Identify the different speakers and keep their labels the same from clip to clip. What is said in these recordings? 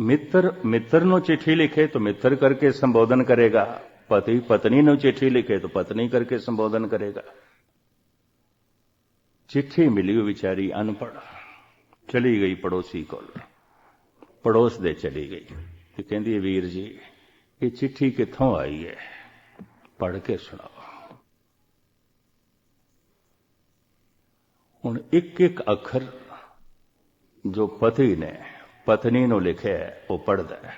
Speaker 1: ਮਿੱਤਰ ਮਿੱਤਰ ਨੂੰ ਚਿੱਠੀ ਲਿਖੇ ਤਾਂ ਮਿੱਤਰ ਕਰਕੇ ਸੰਬੋਧਨ ਕਰੇਗਾ। ਪਤੀ ਪਤਨੀ ਨੂੰ ਚਿੱਠੀ ਲਿਖੇ ਤਾਂ ਪਤਨੀ ਕਰਕੇ ਸੰਬੋਧਨ ਕਰੇਗਾ। ਚਿੱਠੀ ਮਿਲੀ ਉਹ ਵਿਚਾਰੀ ਅਨਪੜ੍ਹ ਚਲੀ ਗਈ ਪੜੋਸੀ ਕੋਲ। ਪੜੋਸ ਦੇ ਚਲੀ ਗਈ ਤੇ ਕਹਿੰਦੀ ਹੈ, ਵੀਰ ਜੀ ਇਹ ਚਿੱਠੀ ਕਿੱਥੋਂ ਆਈ ਹੈ? ਪੜ੍ਹ ਕੇ ਸੁਣਾਓ। ਹੁਣ ਇੱਕ ਇੱਕ ਅੱਖਰ ਜੋ ਪਤੀ ਨੇ ਪਤਨੀ ਨੂੰ ਲਿਖਿਆ ਉਹ ਪੜਦਾ ਹੈ।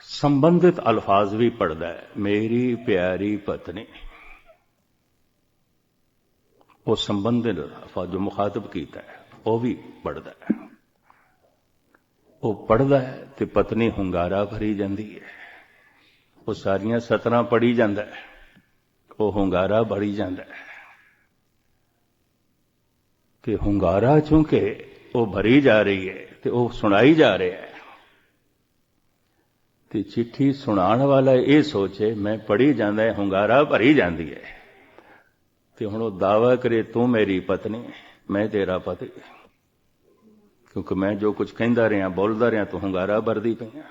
Speaker 1: ਸੰਬੰਧਿਤ ਅਲਫਾਜ਼ ਵੀ ਪੜਦਾ ਹੈ, ਮੇਰੀ ਪਿਆਰੀ ਪਤਨੀ। ਉਹ ਸੰਬੰਧਿਤ ਅਲਫਾਜ਼ ਜੋ ਮੁਖਾਤਬ ਕੀਤਾ ਹੈ, ਉਹ ਵੀ ਪੜਦਾ ਹੈ। ਉਹ ਪੜਦਾ ਹੈ ਤੇ ਪਤਨੀ ਹੁੰਗਾਰਾ ਭਰੀ ਜਾਂਦੀ ਹੈ। ਉਹ ਸਾਰੀਆਂ ਸਤਰਾਂ ਪੜੀ ਜਾਂਦਾ ਹੈ, ਉਹ ਹੁੰਗਾਰਾ ਭਰੀ ਜਾਂਦਾ ਹੈ। ਕਿ ਹੁੰਗਾਰਾ ਚੂੰਕਿ ਉਹ ਭਰੀ ਜਾ ਰਹੀ ਹੈ ਤੇ ਉਹ ਸੁਣਾਈ ਜਾ ਰਿਹਾ ਹੈ। ਤੇ ਚਿੱਠੀ ਸੁਣਾਉਣ ਵਾਲਾ ਇਹ ਸੋਚੇ, ਮੈਂ ਪੜੀ ਜਾਂਦਾ ਹੈ, ਹੁੰਗਾਰਾ ਭਰੀ ਜਾਂਦੀ ਹੈ। ਤੇ ਹੁਣ ਉਹ ਦਾਵਾ ਕਰੇ, ਤੂੰ ਮੇਰੀ ਪਤਨੀ ਮੈਂ ਤੇਰਾ ਪਤੀ ਕਿਉਂਕਿ ਮੈਂ ਜੋ ਕੁਝ ਕਹਿੰਦਾ ਰਿਹਾ, ਬੋਲਦਾ ਰਿਹਾ, ਤੂੰ ਹੁੰਗਾਰਾ ਭਰਦੀ ਪਈਆਂ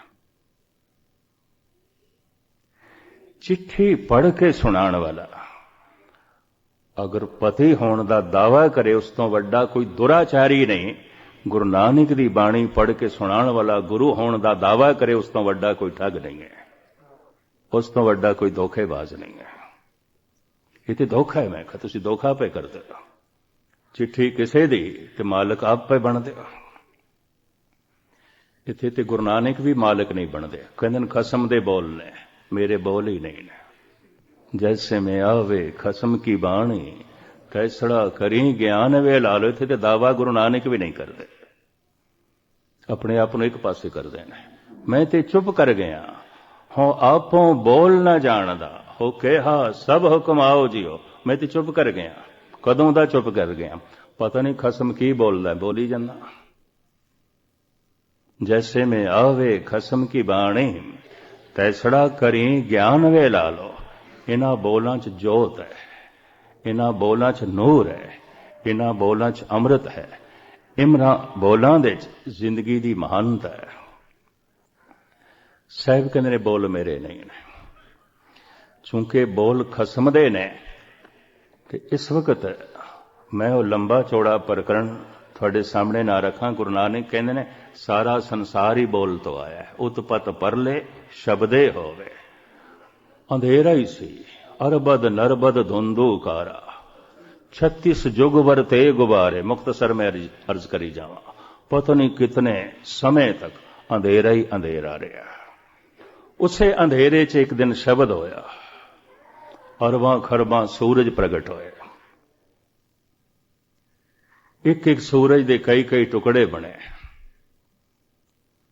Speaker 1: ਚਿੱਠੀ ਪੜ੍ਹ ਕੇ ਸੁਣਾਉਣ ਵਾਲਾ, ਅਗਰ ਪਤੀ ਹੋਣ ਦਾ ਦਾਵਾ ਕਰੇ, ਉਸ ਤੋਂ ਵੱਡਾ ਕੋਈ ਦੁਰਾਚਾਰੀ ਨਹੀਂ। ਗੁਰੂ ਨਾਨਕ ਦੀ ਬਾਣੀ ਪੜ੍ਹ ਕੇ ਸੁਣਾਉਣ ਵਾਲਾ ਗੁਰੂ ਹੋਣ ਦਾ ਦਾਵਾ ਕਰੇ, ਉਸ ਤੋਂ ਵੱਡਾ ਕੋਈ ਠੱਗ ਨਹੀਂ ਹੈ। ਉਸ ਤੋਂ ਵੱਡਾ ਕੋਈ ਧੋਖੇਬਾਜ਼ ਨਹੀਂ ਹੈ। ਇਹ ਤੇ ਧੋਖਾ ਹੈ, ਮੈਂ ਕਿਹਾ ਤੁਸੀਂ ਧੋਖਾ ਪੇ ਕਰਦੇ ਹੋ। ਚਿੱਠੀ ਕਿਸੇ ਦੀ ਤੇ ਮਾਲਕ ਆਪ ਪੇ ਬਣਦੇ ਹੋ। ਇੱਥੇ ਤੇ ਗੁਰੂ ਨਾਨਕ ਵੀ ਮਾਲਕ ਨਹੀਂ ਬਣਦੇ। ਕਹਿੰਦੇ ਨੇ, ਖਸਮ ਦੇ ਬੋਲ ਨੇ, ਮੇਰੇ ਬੋਲ ਹੀ ਨਹੀਂ ਨੇ। ਜੈਸੇ ਮੈਂ ਆਵੇ, ਖਸਮ ਕੀ ਬਾਣੀ ਕੈਸੜਾ ਕਰੀ ਗਿਆਨ ਵੇ ਲਾਲੋ, ਇੱਥੇ ਤੇ ਦਾਵਾ ਗੁਰੂ ਨਾਨਕ ਵੀ ਨਹੀਂ ਕਰਦੇ। ਆਪਣੇ ਆਪ ਨੂੰ ਇੱਕ ਪਾਸੇ ਕਰਦੇ ਨੇ ਮੈਂ ਤੇ ਚੁੱਪ ਕਰ ਗਿਆ। ਹੋ ਆਪੋਂ ਬੋਲ ਨਾ ਜਾਣਦਾ। ਹੋ ਕਿਹਾ, ਸਭ ਹੁਕਮ ਆਓ ਜਿਓ। ਮੈਂ ਤੇ ਚੁੱਪ ਕਰ ਗਿਆ। ਕਦੋਂ ਦਾ ਚੁੱਪ ਕਰ ਗਿਆ? ਪਤਾ ਨਹੀਂ ਖਸਮ ਕੀ ਬੋਲਦਾ, ਬੋਲੀ ਜਾਂਦਾ। ਜੈਸੇ ਮੈਂ ਆਵੇ, ਖਸਮ ਕੀ ਬਾਣੀ? ਤੈਸੜਾ ਕਰੀ ਗਿਆਨ ਵੇ ਲਾ ਲੋ ਇਹਨਾਂ ਬੋਲਾਂ 'ਚ ਜੋਤ ਹੈ। ਇਹਨਾਂ ਬੋਲਾਂ 'ਚ ਨੂਰ ਹੈ, ਇਹਨਾਂ ਬੋਲਾਂ 'ਚ ਅੰਮ੍ਰਿਤ ਹੈ, ਇਮਰਾ ਬੋਲਾਂ ਦੇ 'ਚ ਜ਼ਿੰਦਗੀ ਦੀ ਮਹਾਨਤਾ ਹੈ। ਸਾਹਿਬ ਕਹਿੰਦੇ ਨੇ, ਬੋਲ ਮੇਰੇ ਨਹੀਂ ਨੇ। ਚੂੰਕਿ ਬੋਲ ਖਸਮ ਦੇ ਨੇ, ਤੇ ਇਸ ਵਕਤ ਮੈਂ ਉਹ ਲੰਬਾ ਚੌੜਾ ਪ੍ਰਕਰਣ ਤੁਹਾਡੇ ਸਾਹਮਣੇ ਨਾ ਰੱਖਾਂ। ਗੁਰੂ ਨਾਨਕ ਕਹਿੰਦੇ ਨੇ, ਸਾਰਾ ਸੰਸਾਰ ਹੀ ਬੋਲ ਤੋਂ ਆਇਆ ਹੈ। ਉਤਪਤ ਪਰਲੇ ਸ਼ਬਦੇ ਹੋਵੇ। ਅੰਧੇਰਾ ਹੀ ਸੀ। ਅਰਬਦ ਨਰਬਦ ਧੁੰਦੂ ਕਾਰਾ 36 ਜੁਗ ਵਰਤੇ ਗੁਬਾਰੇ ਮੁਕਤਸਰ ਮੈਂ ਅਰਜ਼ ਕਰੀ ਜਾਵਾਂ ਪਤਾ ਨਹੀਂ ਕਿਤਨੇ ਸਮੇਂ ਤੱਕ ਅੰਧੇਰਾ ਹੀ ਅੰਧੇਰਾ ਰਿਹਾ ਉਸੇ ਅੰਧੇਰੇ 'ਚ ਇੱਕ ਦਿਨ ਸ਼ਬਦ ਹੋਇਆ ਅਰਬਾਂ ਖਰਬਾਂ ਸੂਰਜ ਪ੍ਰਗਟ ਹੋਏ ਇੱਕ ਇੱਕ ਸੂਰਜ ਦੇ ਕਈ ਕਈ ਟੁਕੜੇ ਬਣੇ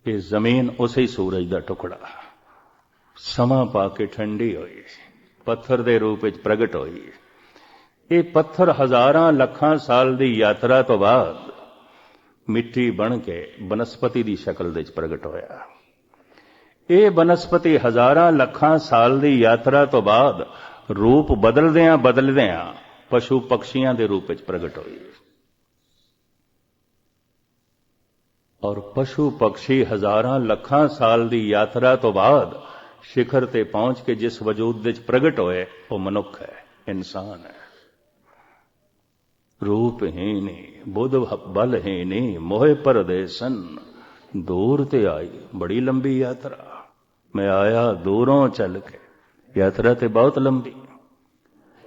Speaker 1: ਇਹ ਜ਼ਮੀਨ ਉਸੇ ਹੀ ਸੂਰਜ ਦਾ ਟੁਕੜਾ ਸਮਾਂ ਪਾ ਕੇ ਠੰਡੀ ਹੋਈ ਪੱਥਰ ਦੇ ਰੂਪ ਵਿੱਚ ਪ੍ਰਗਟ ਹੋਈ। ਇਹ ਪੱਥਰ ਹਜ਼ਾਰਾਂ ਲੱਖਾਂ ਸਾਲ ਦੀ ਯਾਤਰਾ ਤੋਂ ਬਾਅਦ ਮਿੱਟੀ ਬਣ ਕੇ ਬਨਸਪਤੀ ਦੀ ਸ਼ਕਲ ਵਿੱਚ ਪ੍ਰਗਟ ਹੋਇਆ। ਇਹ ਬਨਸਪਤੀ ਹਜ਼ਾਰਾਂ ਲੱਖਾਂ ਸਾਲ ਦੀ ਯਾਤਰਾ ਤੋਂ ਬਾਅਦ ਰੂਪ ਬਦਲਦਿਆਂ ਬਦਲਦਿਆਂ ਪਸ਼ੂ ਪਕਸ਼ੀਆਂ ਦੇ ਰੂਪ ਵਿੱਚ ਪ੍ਰਗਟ ਹੋਈ। ਔਰ ਪਸ਼ੂ ਪਕਸ਼ੀ ਹਜ਼ਾਰਾਂ ਲੱਖਾਂ ਸਾਲ ਦੀ ਯਾਤਰਾ ਤੋਂ ਬਾਅਦ ਸਿਖਰ ਤੇ ਪਹੁੰਚ ਕੇ ਜਿਸ ਵਜੂਦ ਵਿੱਚ ਪ੍ਰਗਟ ਹੋਏ, ਉਹ ਮਨੁੱਖ ਹੈ, ਇਨਸਾਨ ਹੈ। ਰੂਪ ਬੁੱਧ ਬਲ ਹੀ ਪਰਦੇਸਨ, ਦੂਰ ਤੇ ਆਈ, ਬੜੀ ਲੰਬੀ ਯਾਤਰਾ। ਮੈਂ ਆਇਆ ਦੂਰੋਂ ਚੱਲ ਕੇ, ਯਾਤਰਾ ਤੇ ਬਹੁਤ ਲੰਬੀ।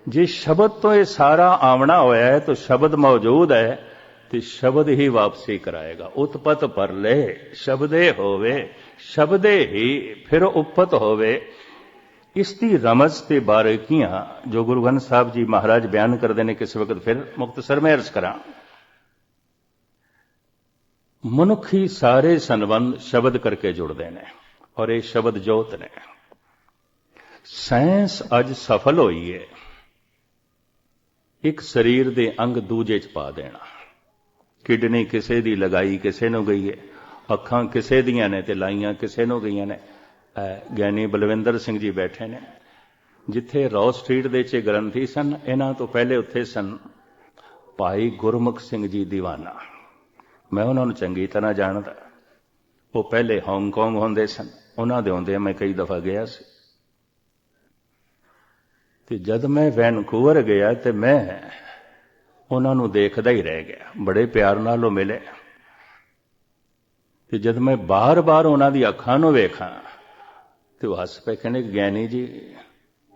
Speaker 1: ਜੇ ਸ਼ਬਦ ਤੋਂ ਇਹ ਸਾਰਾ ਆਵਣਾ ਹੋਇਆ ਹੈ, ਤਾਂ ਸ਼ਬਦ ਮੌਜੂਦ ਹੈ, ਤੇ ਸ਼ਬਦ ਹੀ ਵਾਪਸੀ ਕਰਾਏਗਾ। ਉਤਪਤ ਪਰ ਪਰਲੇ ਸ਼ਬਦੇ ਹੋਵੇ ਸ਼ਬਦੇ ਹੀ ਫਿਰ ਉਪਤ ਹੋਵੇ। ਇਸ ਦੀ ਰਮਜ਼ ਤੇ ਬਾਰੀਕੀਆਂ ਜੋ ਗੁਰੂ ਗ੍ਰੰਥ ਸਾਹਿਬ ਜੀ ਮਹਾਰਾਜ ਬਿਆਨ ਕਰਦੇ ਨੇ, ਕਿਸ ਵਕਤ ਫਿਰ ਮੁਖਤਸਰ ਮੈਂ ਅਰਜ਼ ਕਰਾਂ। ਮਨੁੱਖੀ ਸਾਰੇ ਸੰਬੰਧ ਸ਼ਬਦ ਕਰਕੇ ਜੁੜਦੇ ਨੇ ਔਰ ਇਹ ਸ਼ਬਦ ਜੋਤ ਨੇ। ਸਾਇੰਸ ਅੱਜ ਸਫਲ ਹੋਈ ਹੈ ਇੱਕ ਸਰੀਰ ਦੇ ਅੰਗ ਦੂਜੇ 'ਚ ਪਾ ਦੇਣਾ। ਕਿਡਨੀ ਕਿਸੇ ਦੀ ਲਗਾਈ ਕਿਸੇ ਨੂੰ ਗਈ ਹੈ ਅੱਖਾਂ ਕਿਸੇ ਦੀਆਂ ਨੇ ਤੇ ਲਾਈਆਂ ਕਿਸੇ ਨੂੰ ਗਈਆਂ ਨੇ। ਗਿਆਨੀ ਬਲਵਿੰਦਰ ਸਿੰਘ ਜੀ ਬੈਠੇ ਨੇ। ਜਿੱਥੇ ਰੌ ਸਟਰੀਟ ਦੇ 'ਚ ਗ੍ਰੰਥੀ ਸਨ, ਇਹਨਾਂ ਤੋਂ ਪਹਿਲੇ ਉੱਥੇ ਸਨ ਭਾਈ ਗੁਰਮੁਖ ਸਿੰਘ ਜੀ ਦੀਵਾਨਾ। ਮੈਂ ਉਹਨਾਂ ਨੂੰ ਚੰਗੀ ਤਰ੍ਹਾਂ ਜਾਣਦਾ। ਉਹ ਪਹਿਲੇ ਹਾਂਗਕਾਂਗ ਹੁੰਦੇ ਸਨ। ਉਹਨਾਂ ਦੇ ਹੁੰਦੇ ਮੈਂ ਕਈ ਦਫਾ ਗਿਆ ਸੀ। ਤੇ ਜਦ ਮੈਂ ਵੈਨਕੂਵਰ ਗਿਆ ਤੇ ਮੈਂ ਉਹਨਾਂ ਨੂੰ ਦੇਖਦਾ ਹੀ ਰਹਿ ਗਿਆ। ਬੜੇ ਪਿਆਰ ਨਾਲ ਉਹ ਮਿਲੇ। ਤੇ ਜਦ ਮੈਂ ਬਾਰ-ਬਾਰ ਉਹਨਾਂ ਦੀ ਅੱਖਾਂ ਨੂੰ ਵੇਖਾਂ, ਤੇ ਉਹ ਹੱਸ ਪਏ, ਕਹਿੰਦੇ ਗਿਆਨੀ ਜੀ,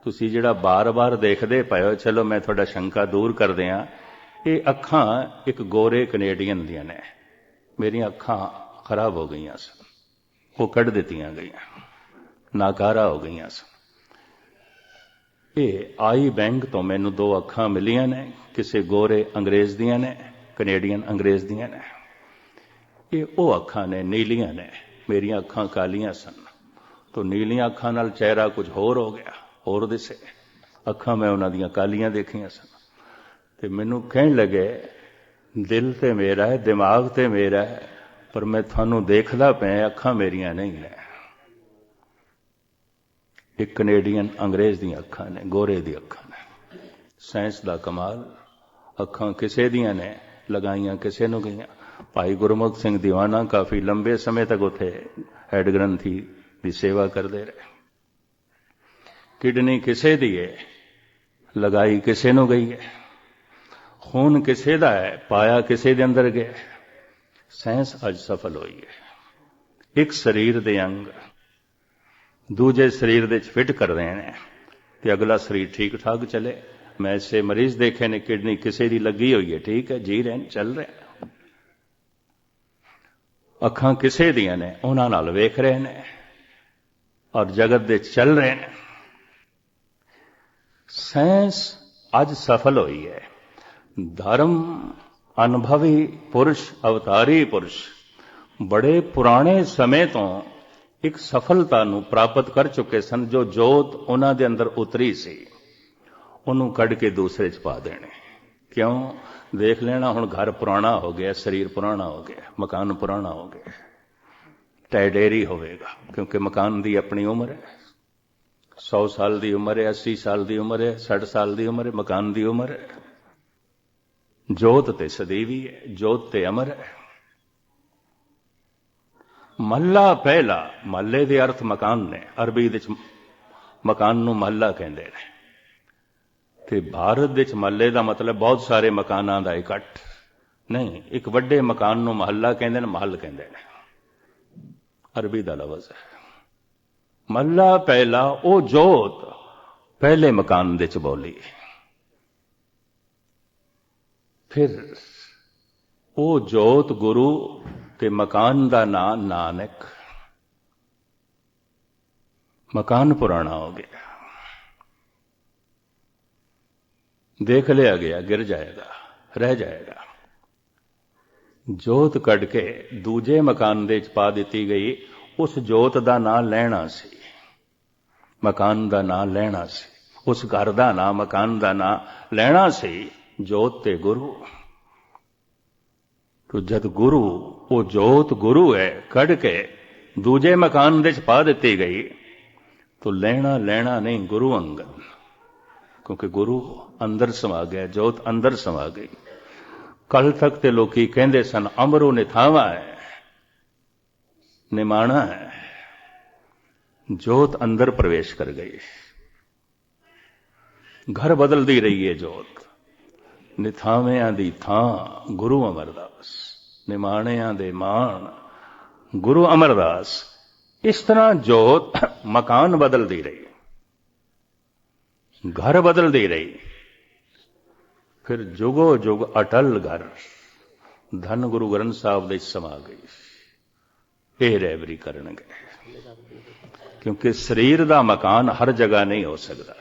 Speaker 1: ਤੁਸੀਂ ਜਿਹੜਾ ਬਾਰ-ਬਾਰ ਦੇਖਦੇ ਪਏ ਹੋ, ਚਲੋ ਮੈਂ ਤੁਹਾਡਾ ਸ਼ੰਕਾ ਦੂਰ ਕਰਦੇ ਆ ਇਹ ਅੱਖਾਂ ਇੱਕ ਗੋਰੇ ਕੈਨੇਡੀਅਨ ਦੀਆਂ ਨੇ। ਮੇਰੀਆਂ ਅੱਖਾਂ ਖਰਾਬ ਹੋ ਗਈਆਂ ਸਨ। ਉਹ ਕੱਢ ਦਿੱਤੀਆਂ ਗਈਆਂ। ਨਾਕਾਰਾ ਹੋ ਗਈਆਂ ਸਨ। ਇਹ ਆਈ ਬੈਂਕ ਤੋਂ ਮੈਨੂੰ ਦੋ ਅੱਖਾਂ ਮਿਲੀਆਂ ਨੇ, ਕਿਸੇ ਗੋਰੇ ਅੰਗਰੇਜ਼ ਦੀਆਂ ਨੇ, ਕੈਨੇਡੀਅਨ ਅੰਗਰੇਜ਼ ਦੀਆਂ ਨੇ। ਇਹ ਉਹ ਅੱਖਾਂ ਨੇ, ਨੀਲੀਆਂ ਨੇ। ਮੇਰੀਆਂ ਅੱਖਾਂ ਕਾਲੀਆਂ ਸਨ। ਤੋਂ ਨੀਲੀਆਂ ਅੱਖਾਂ ਨਾਲ ਚਿਹਰਾ ਕੁਝ ਹੋਰ ਹੋ ਗਿਆ, ਹੋਰ ਦਿਸੇ। ਅੱਖਾਂ ਮੈਂ ਉਹਨਾਂ ਦੀਆਂ ਕਾਲੀਆਂ ਦੇਖੀਆਂ ਸਨ। ਤੇ ਮੈਨੂੰ ਕਹਿਣ ਲੱਗੇ, ਦਿਲ ਤੇ ਮੇਰਾ ਹੈ, ਦਿਮਾਗ ਤੇ ਮੇਰਾ ਹੈ, ਪਰ ਮੈਂ ਤੁਹਾਨੂੰ ਦੇਖਦਾ ਪਿਆ, ਅੱਖਾਂ ਮੇਰੀਆਂ ਨਹੀਂ ਹੈ ਇੱਕ ਕੈਨੇਡੀਅਨ ਅੰਗਰੇਜ਼ ਦੀਆਂ ਅੱਖਾਂ ਨੇ, ਗੋਰੇ ਦੀ ਅੱਖਾਂ ਨੇ। ਸਾਇੰਸ ਦਾ ਕਮਾਲ, ਅੱਖਾਂ ਕਿਸੇ ਦੀਆਂ ਨੇ, ਲਗਾਈਆਂ ਕਿਸੇ ਨੂੰ ਗਈਆਂ। ਭਾਈ ਗੁਰਮੁਖ ਸਿੰਘ ਦੀਵਾਨਾ ਕਾਫੀ ਲੰਬੇ ਸਮੇਂ ਤੱਕ ਉਥੇ ਹੈਡ ਗ੍ਰੰਥੀ ਦੀ ਸੇਵਾ ਕਰਦੇ ਰਹੇ। ਕਿਡਨੀ ਕਿਸੇ ਦੀ ਹੈ ਲਗਾਈ ਕਿਸੇ ਨੂੰ ਗਈ ਹੈ ਖੂਨ ਕਿਸੇ ਦਾ ਹੈ ਪਾਇਆ ਕਿਸੇ ਦੇ ਅੰਦਰ ਗਿਆ ਸਾਇੰਸ ਅੱਜ ਸਫਲ ਹੋਈ ਹੈ ਇੱਕ ਸਰੀਰ ਦੇ ਅੰਗ ਦੂਜੇ ਸਰੀਰ ਦੇ ਵਿੱਚ ਫਿੱਟ ਕਰਦੇ ਨੇ ਤੇ ਅਗਲਾ ਸਰੀਰ ਠੀਕ ਠਾਕ ਚੱਲੇ। ਮੈਂ ਇਸੇ ਮਰੀਜ਼ ਦੇਖੇ ਨੇ ਕਿਡਨੀ ਕਿਸੇ ਦੀ ਲੱਗੀ ਹੋਈ ਹੈ ਠੀਕ ਹੈ, ਜੀ ਰਹੇ ਚੱਲ ਰਿਹਾ। ਅੱਖਾਂ ਕਿਸੇ ਦੀਆਂ ਨੇ, ਉਹਨਾਂ ਨਾਲ ਵੇਖ ਰਹੇ ਨੇ ਔਰ ਜਗਤ ਦੇ ਚੱਲ ਰਹੇ ਨੇ। ਸਾਇੰਸ ਅੱਜ ਸਫਲ ਹੋਈ ਹੈ। ਧਰਮ ਅਨੁਭਵੀ ਪੁਰਸ਼, ਅਵਤਾਰੀ ਪੁਰਸ਼ ਬੜੇ ਪੁਰਾਣੇ ਸਮੇਂ ਤੋਂ ਇੱਕ ਸਫਲਤਾ ਨੂੰ ਪ੍ਰਾਪਤ ਕਰ ਚੁੱਕੇ ਸਨ ਜੋ ਜੋਤ ਉਹਨਾਂ ਦੇ ਅੰਦਰ ਉਤਰੀ ਸੀ। ਉਹਨੂੰ ਕੱਢ ਕੇ ਦੂਸਰੇ 'ਚ ਪਾ ਦੇਣੇ। ਕਿਉਂ? ਦੇਖ ਲੈਣਾ, ਹੁਣ ਘਰ ਪੁਰਾਣਾ ਹੋ ਗਿਆ, ਸਰੀਰ ਪੁਰਾਣਾ ਹੋ ਗਿਆ, ਮਕਾਨ ਪੁਰਾਣਾ ਹੋ ਗਿਆ। ਟੈਡੇਰੀ ਹੋਵੇਗਾ, ਕਿਉਂਕਿ ਮਕਾਨ ਦੀ ਆਪਣੀ ਉਮਰ ਹੈ। 100 ਸਾਲ ਦੀ ਉਮਰ ਹੈ 80 ਸਾਲ ਦੀ ਉਮਰ ਹੈ 60 ਸਾਲ ਦੀ ਉਮਰ ਹੈ, ਮਕਾਨ ਦੀ ਉਮਰ ਹੈ। ਜੋਤ ਤੇ ਸਦੀਵੀ ਹੈ, ਜੋਤ ਤੇ ਅਮਰ ਹੈ। ਮਹੱਲਾ ਪਹਿਲਾ, ਮਹੱਲੇ ਦੇ ਅਰਥ ਮਕਾਨ ਨੇ, ਅਰਬੀ ਵਿੱਚ ਮਕਾਨ ਨੂੰ ਮਹੱਲਾ ਕਹਿੰਦੇ ਨੇ। ਤੇ ਭਾਰਤ ਵਿੱਚ ਮਹੱਲੇ ਦਾ ਮਤਲਬ ਬਹੁਤ ਸਾਰੇ ਮਕਾਨਾਂ ਦਾ ਇਕੱਠ। ਨਹੀਂ, ਇੱਕ ਵੱਡੇ ਮਕਾਨ ਨੂੰ ਮਹੱਲਾ ਕਹਿੰਦੇ ਨੇ, ਮਹੱਲ ਕਹਿੰਦੇ ਨੇ। ਅਰਬੀ ਦਾ ਲਫ਼ਜ਼ ਹੈ। ਮਹੱਲਾ ਪਹਿਲਾ, ਉਹ ਜੋਤ ਪਹਿਲੇ ਮਕਾਨ ਦੇ ਵਿੱਚ ਬੋਲੀ। ਫਿਰ ਉਹ ਜੋਤ ਗੁਰੂ ਤੇ ਮਕਾਨ ਦਾ ਨਾਂ ਨਾਨਕ। ਮਕਾਨ ਪੁਰਾਣਾ ਹੋ ਗਿਆ। ਦੇਖ ਲਿਆ ਗਿਆ, ਗਿਰ ਜਾਏਗਾ, ਰਹਿ ਜਾਏਗਾ। ਜੋਤ ਕੱਢ ਕੇ ਦੂਜੇ ਮਕਾਨ ਦੇ ਚ ਪਾ ਦਿੱਤੀ ਗਈ, ਉਸ ਜੋਤ ਦਾ ਨਾਂ ਲੈਣਾ ਸੀ। ਮਕਾਨ ਦਾ ਨਾਂ ਲੈਣਾ ਸੀ। ਉਸ ਘਰ ਦਾ ਨਾਂ, ਮਕਾਨ ਦਾ ਨਾਂ ਲੈਣਾ ਸੀ, ਜੋਤ ਤੇ ਗੁਰੂ। ਤੋ ਜਦ ਗੁਰੂ, ਉਹ ਜੋਤ ਗੁਰੂ ਹੈ, ਕੱਢ ਕੇ ਦੂਜੇ ਮਕਾਨ ਦੇ ਚ ਪਾ ਦਿੱਤੀ ਗਈ, ਤੋ ਲੈਣਾ ਲੈਣਾ ਨਹੀਂ, ਗੁਰੂ ਅੰਗਦ। ਕਿਉਂਕਿ ਗੁਰੂ ਅੰਦਰ ਸਮਾ ਗਿਆ, ਜੋਤ ਅੰਦਰ ਸਮਾ ਗਈ। ਕੱਲ ਤੱਕ ਤੇ ਲੋਕੀ ਕਹਿੰਦੇ ਸਨ, ਅਮਰੋ ਨਿਥਾਵਾ ਹੈ, ਨਿਮਾਣਾ ਹੈ। ਜੋਤ ਅੰਦਰ ਪ੍ਰਵੇਸ਼ ਕਰ ਗਈ। ਘਰ ਬਦਲਦੀ ਰਹੀ ਹੈ ਜੋਤ। ਨਿਥਾਵਿਆਂ ਦੀ ਥਾਂ ਗੁਰੂ ਅਮਰਦਾਸ, ਨਿਮਾਣਿਆਂ ਦੇ ਮਾਣ ਗੁਰੂ ਅਮਰਦਾਸ। ਇਸ ਤਰ੍ਹਾਂ ਜੋਤ ਮਕਾਨ ਬਦਲਦੀ ਰਹੀ। ਘਰ ਬਦਲਦੀ ਰਹੀ। ਫਿਰ ਜੁਗੋ ਜੁਗ ਅਟਲ ਘਰ, ਧੰਨ ਗੁਰੂ ਗ੍ਰੰਥ ਸਾਹਿਬ ਦੇ ਸਮਾ ਗਈ। ਇਹ ਰੈਵਰੀ ਕਰਨਗੇ। ਕਿਉਂਕਿ ਸਰੀਰ ਦਾ ਮਕਾਨ ਹਰ ਜਗ੍ਹਾ ਨਹੀਂ ਹੋ ਸਕਦਾ।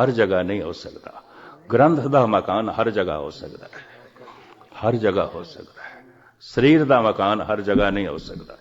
Speaker 1: ਹਰ ਜਗ੍ਹਾ ਨਹੀਂ ਹੋ ਸਕਦਾ। ਗ੍ਰੰਥ ਦਾ ਮਕਾਨ ਹਰ ਜਗ੍ਹਾ ਹੋ ਸਕਦਾ। ਹੈ ਹਰ ਜਗ੍ਹਾ ਹੋ ਸਕਦਾ। ਹੈ ਸਰੀਰ ਦਾ ਮਕਾਨ ਹਰ ਜਗ੍ਹਾ ਨਹੀਂ ਹੋ ਸਕਦਾ।